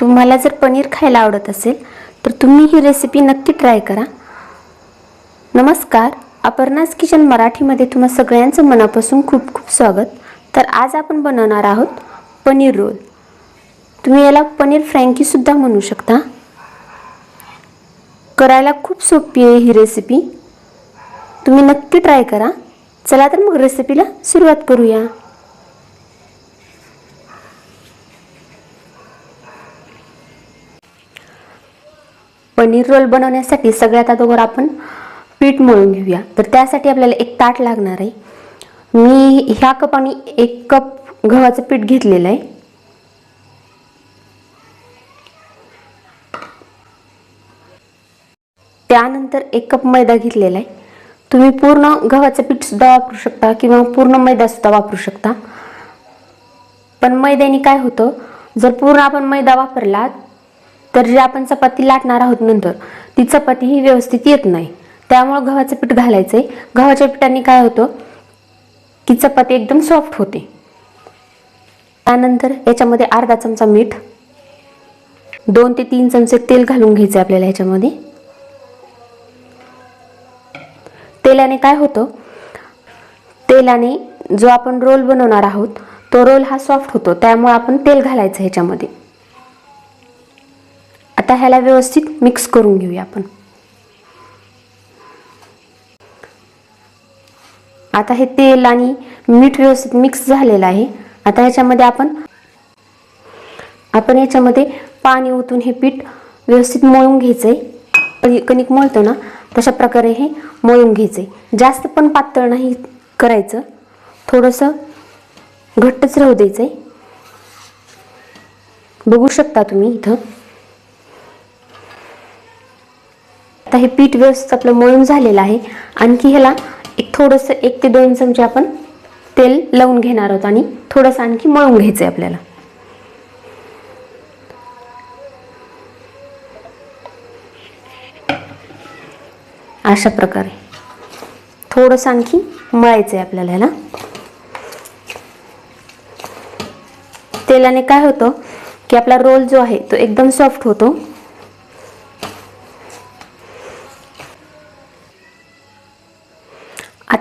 तुम्हाला जर पनीर खायला आवडत असेल तर तुम्ही ही रेसिपी नक्की ट्राय करा. नमस्कार अपर्णाज किचन मराठीमध्ये तुम्हा सगळ्यांचं मनापासून खूप खूप स्वागत. तर आज आपण बनवणार आहोत पनीर रोल. तुम्ही याला पनीर फ्रँकीसुद्धा म्हणू शकता. करायला खूप सोपी आहे ही रेसिपी तुम्ही नक्की ट्राय करा. चला तर मग रेसिपीला सुरुवात करूया. पनीर रोल बनवण्यासाठी सगळ्यात अगोदर आपण पीठ मळून घेऊया. तर त्यासाठी आपल्याला एक ताट लागणार आहे. मी ह्या कपाने एक कप गव्हाचं पीठ घेतलेलं आहे. त्यानंतर एक कप मैदा घेतलेला आहे. तुम्ही पूर्ण गव्हाचं पीठ सुद्धा वापरू शकता किंवा पूर्ण मैदा सुद्धा वापरू शकता. पण मैद्याने काय होतं? जर पूर्ण आपण मैदा वापरला तर जे आपण चपाती लाटणार आहोत नंतर ती चपाती ही व्यवस्थित येत नाही. त्यामुळं गव्हाचं पीठ घालायचं आहे गव्हाच्या पिठाने काय होतं की चपाती एकदम सॉफ्ट होते. त्यानंतर याच्यामध्ये अर्धा चमचा मीठ दोन ते तीन चमचे तेल घालून घ्यायचे आपल्याला याच्यामध्ये. तेलाने काय होतं तेलाने जो आपण रोल बनवणार आहोत तो रोल हा सॉफ्ट होतो. त्यामुळे आपण तेल घालायचं ह्याच्यामध्ये. आता ह्याला व्यवस्थित मिक्स करून घेऊया आपण. आता हे तेल आणि मीठ व्यवस्थित मिक्स झालेलं आहे. आता ह्याच्यामध्ये आपण आपण याच्यामध्ये पाणी ओतून हे पीठ व्यवस्थित मळून घ्यायचंय. कणिक मळतो ना तशा प्रकारे हे मळून घ्यायचंय. जास्त पण पातळ नाही करायचं. थोडंसं घट्टच राहू द्यायचंय. बघू शकता तुम्ही इथं. आता हे पीठ व्यवस्थित आपलं मळून झालेलं आहे. आणखी ह्याला एक थोडंसं एक ते दोन चमचे आपण तेल लावून घेणार आहोत आणि थोडंसं आणखी मळून घ्यायचं आहे आपल्याला. अशा प्रकारे. थोडंसं आणखी मळायचं आहे आपल्याला ह्याला. तेलाने काय होतं की आपला रोल जो आहे तो एकदम सॉफ्ट होतो.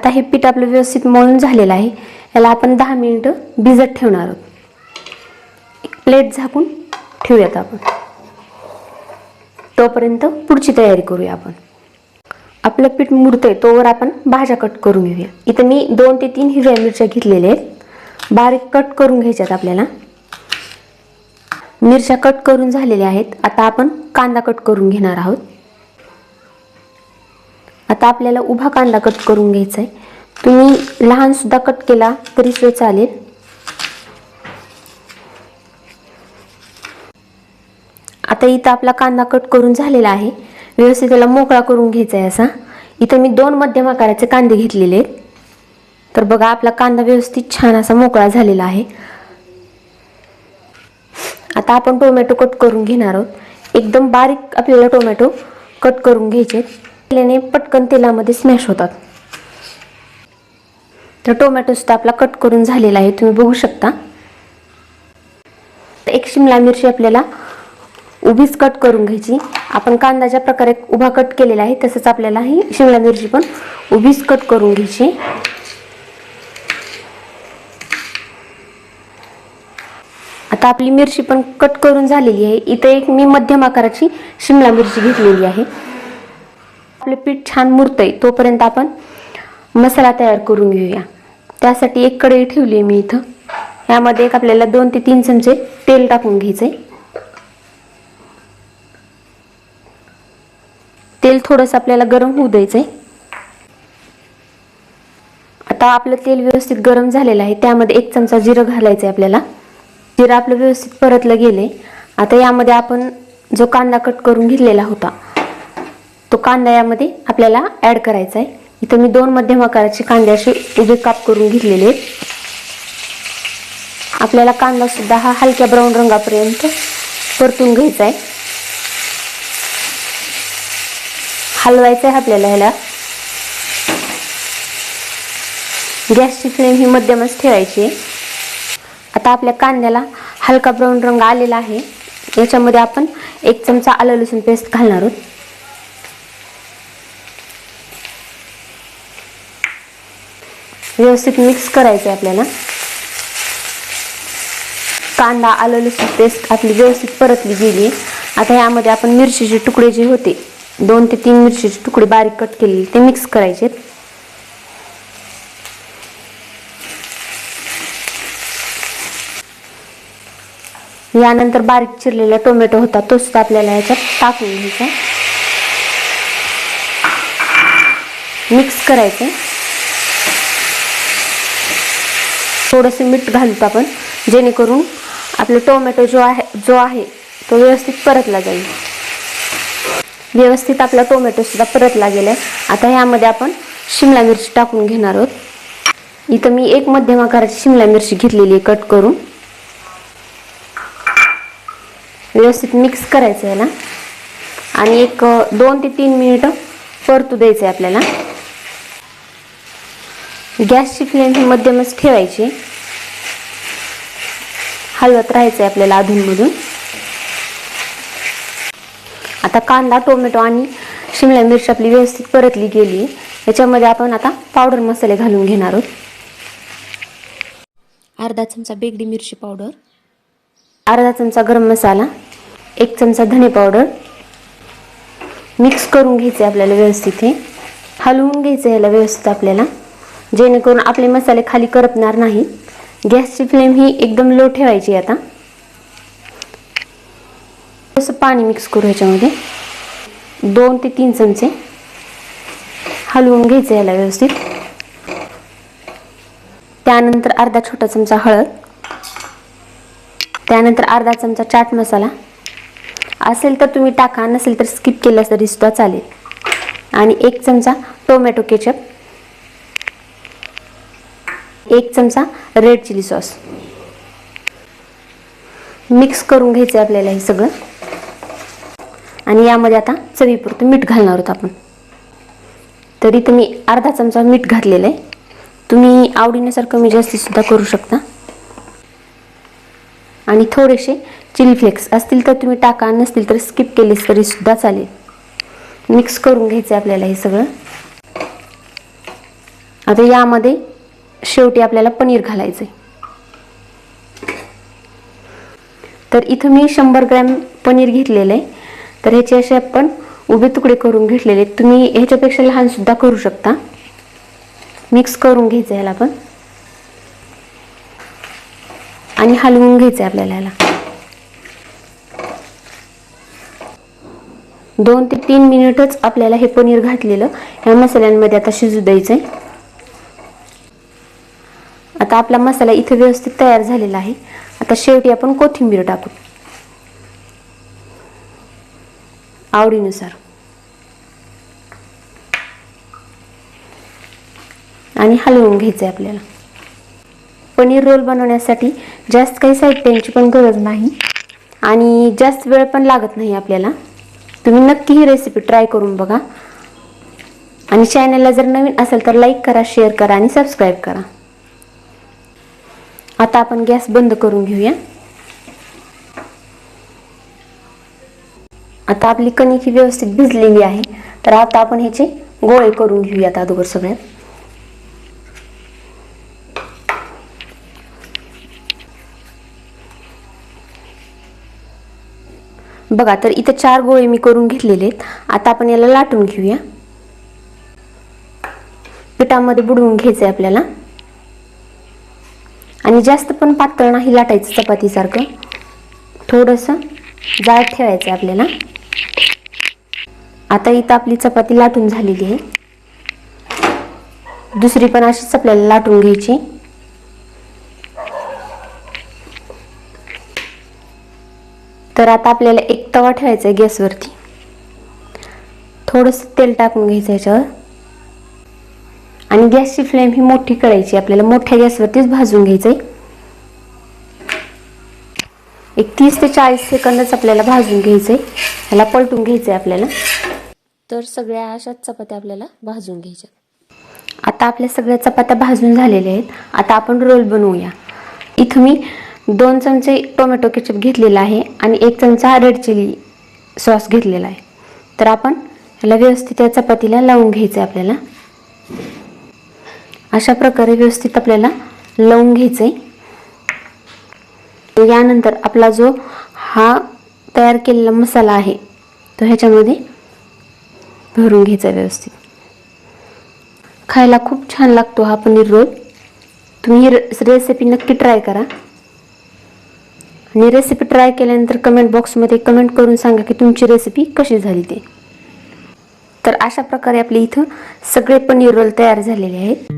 आता हे पीठ आपलं व्यवस्थित मळून झालेलं आहे. याला आपण दहा मिनिटं भिजत ठेवणार आहोत. एक प्लेट झाकून ठेवूयात आपण. तोपर्यंत पुढची तयारी करूया आपण. आपलं पीठ मुरतंय तोवर आपण भाज्या कट करून घेऊया. इथं मी दोन ते तीन हिरव्या मिरच्या घेतलेल्या आहेत. बारीक कट करून घ्यायच्यात आपल्याला. मिरच्या कट करून झालेल्या आहेत. आता आपण कांदा कट करून घेणार आहोत. आता आपल्याला उभा कांदा कट करून घ्यायचा आहे. तुम्ही लहानसुद्धा कट केला तरी सुद्धा चालेल. आता इथं आपला कांदा कट करून झालेला आहे. व्यवस्थित त्याला मोकळा करून घ्यायचा आहे असा. इथं मी दोन मध्यम आकाराचे कांदे घेतलेले आहेत. तर बघा आपला कांदा व्यवस्थित छान असा मोकळा झालेला आहे. आता आपण टोमॅटो कट करून घेणार आहोत. एकदम बारीक आपल्याला टोमॅटो कट करून घ्यायचे केल्याने पटकन तेलामध्ये स्मॅश होतात. तर टोमॅटो सुद्धा आपला कट करून झालेला आहे तुम्ही बघू शकता. एक शिमला मिरची आपल्याला उभीच कट करून घ्यायची. आपण कांदा ज्या प्रकारे उभा कट केलेला आहे तसंच आपल्याला ही शिमला मिरची पण उभीच कट करून घ्यायची. आता आपली मिरची पण कट करून झालेली आहे. इथे एक मी मध्यम आकाराची शिमला मिरची घेतलेली आहे. आपले पीठ छान मुरतंय तोपर्यंत आपण मसाला तयार करून घेऊया. त्यासाठी एक कढई ठेवली आहे मी इथं. यामध्ये एक आपल्याला दोन ते तीन चमचे तेल टाकून घ्यायचंय. तेल थोडंसं आपल्याला गरम होऊ द्यायचंय. आता आपलं तेल व्यवस्थित गरम झालेलं आहे. त्यामध्ये एक चमचा जिरं घालायचं आहे आपल्याला. जिरं आपलं व्यवस्थित परतलं गेले आता यामध्ये आपण जो कांदा कट करून घेतलेला होता तो कांदा यामध्ये आपल्याला ॲड करायचा आहे इथं मी दोन मध्यम आकाराचे कांदे असे उभे काप करून घेतलेले आहेत. आपल्याला कांदा सुद्धा हा हलक्या ब्राऊन रंगापर्यंत परतून घ्यायचा आहे हलवायचं आहे आपल्याला ह्याला. गॅसची फ्लेम ही मध्यमच ठेवायची आहे. आता आपल्या कांद्याला हलका ब्राऊन रंग आलेला आहे. याच्यामध्ये आपण एक चमचा आलं लसूण पेस्ट घालणार आहोत. व्यवस्थित मिक्स करायचं आहे आपल्याला. कांदा आलं लसूण पेस्ट आपली व्यवस्थित परतली गेली. आता यामध्ये आपण मिरचीचे तुकडे जे होते दोन ते तीन मिरचीचे तुकडे बारीक कट केलेले ते मिक्स करायचे यानंतर बारीक चिरलेला टोमॅटो होता तो सुद्धा आपल्याला याच्यात टाकून घ्यायचा. मिक्स करायचं थोडंसं मीठ घालतो आपण जेणेकरून आपलं टोमॅटो जो आहे जो आहे तो व्यवस्थित परतला जाईल. व्यवस्थित आपला टोमॅटोसुद्धा परतला आहे आता ह्यामध्ये आपण शिमला मिरची टाकून घेणार आहोत. इथं मी एक मध्यम आकाराची शिमला मिरची घेतलेली आहे कट करून. व्यवस्थित मिक्स करायचं याला आणि एक दोन ते तीन मिनिटं परतू द्यायचं आहे आपल्याला. गॅसची फ्लेम ही मध्यमच ठेवायची. हलवत राहायचं आहे आपल्याला अधूनमधून. आता कांदा टोमॅटो आणि शिमला मिरची आपली व्यवस्थित परतली गेली. याच्यामध्ये आपण आता पावडर मसाले घालून घेणार आहोत. अर्धा चमचा बेगडी मिरची पावडर. अर्धा चमचा गरम मसाला. एक चमचा धने पावडर. मिक्स करून घ्यायचे आपल्याला व्यवस्थित हे. हलवून घ्यायचं याला व्यवस्थित आपल्याला. जेणेकरून आपले मसाले खाली करपणार नाही. गॅसची फ्लेम ही एकदम लो ठेवायची आता. थोडंसं पाणी मिक्स करू ह्याच्यामध्ये दोन ते तीन चमचे हलवून घ्यायचं याला व्यवस्थित. त्यानंतर अर्धा छोटा चमचा हळद. त्यानंतर अर्धा चमचा चाट मसाला. असेल तर तुम्ही टाका नसेल तर स्किप केलं तरी सुद्धा चालेल. आणि एक चमचा टोमॅटो केचप एक चमचा रेड चिली सॉस मिक्स करून घ्यायचं आहे आपल्याला हे सगळं. आणि यामध्ये आता चवीपुरतं मीठ घालणार आहोत आपण. तरी तुम्ही अर्धा चमचा मीठ घातलेलं आहे. तुम्ही आवडीनुसार कमी जास्तीसुद्धा करू शकता. आणि थोडेसे चिली फ्लेक्स असतील तर तुम्ही टाका नसतील तर स्किप केलेस तरी सुद्धा चालेल. मिक्स करून घ्यायचं आहे आपल्याला हे सगळं. आता यामध्ये शेवटी आपल्याला पनीर घालायचं आहे तर इथं मी शंभर ग्रॅम पनीर घेतलेलं आहे तर ह्याचे असे आपण उभे तुकडे करून घेतलेले तुम्ही ह्याच्यापेक्षा लहानसुद्धा करू शकता. मिक्स करून घ्यायचं याला पण आणि हलवून घ्यायचं आहे आपल्याला याला. दोन ते तीन मिनिटच आपल्याला हे पनीर घातलेलं. ह्या मसाल्यांमध्ये आता शिजू द्यायचं आहे आता आपला मसाला इथे व्यवस्थित तयार झालेला आहे. आता शेवटी आपण कोथिंबीर टाकू. आवडीनुसार. आणि हलवून घ्यायचं आहे आपल्याला. पनीर रोल बनवण्यासाठी जास्त काही साहित्यांची पण गरज नाही. आणि जास्त वेळ पण लागत नाही आपल्याला. तुम्ही नक्की ही रेसिपी ट्राय करून बघा. आणि चॅनलला जर नवीन असेल तर लाईक करा शेअर करा आणि सबस्क्राईब करा. आता आपण गॅस बंद करून घेऊया. आता आपली कणिक ही व्यवस्थित भिजलेली आहे. तर आता आपण ह्याचे गोळे करून घेऊयात अगोदर सगळ्यात. बघा तर इथं चार गोळे मी करून घेतलेले आहेत. आता आपण याला लाटून घेऊया. पिठामध्ये बुडवून घ्यायचं आहे आपल्याला. आणि जास्त पण पातळ नाही लाटायचं चपातीसारखं. थोडंसं जाळ ठेवायचं आहे आपल्याला. आता इथं आपली चपाती लाटून झालेली आहे. दुसरी पण अशीच आपल्याला लाटून घ्यायची. तर आता आपल्याला एक तवा ठेवायचा आहे गॅसवरती. थोडंसं तेल टाकून घ्यायचं याच्यावर. आणि गॅसची फ्लेम ही मोठी करायची. आपल्याला मोठ्या गॅसवरतीच भाजून घ्यायचंय. एक तीस ते चाळीस सेकंदच आपल्याला भाजून घ्यायचंय. ह्याला पलटून घ्यायचंय आपल्याला. तर सगळ्या अशाच चपात्या आपल्याला भाजून घ्यायच्या. आता आपल्या सगळ्या चपात्या भाजून झालेल्या आहेत. आता आपण रोल बनवूया. इथं मी दोन चमचे टोमॅटो केचप घेतलेला आहे आणि एक चमचा रेड चिली सॉस घेतलेला आहे. तर आपण ह्याला व्यवस्थित या चपातीला लावून घ्यायचं आहे आपल्याला. अशा प्रकारे व्यवस्थित आपल्याला लावून घ्यायचं आहे. यानंतर आपला जो हा तयार केलेला मसाला आहे तो ह्याच्यामध्ये भरून घ्यायचा व्यवस्थित. खायला खूप छान लागतो हा पनीर रोल. तुम्ही ही रेसिपी नक्की ट्राय करा. आणि रेसिपी ट्राय केल्यानंतर कमेंट बॉक्समध्ये कमेंट करून सांगा की तुमची रेसिपी कशी झाली ते. तर अशा प्रकारे आपले इथं सगळे पनीर रोल तयार झालेले आहेत.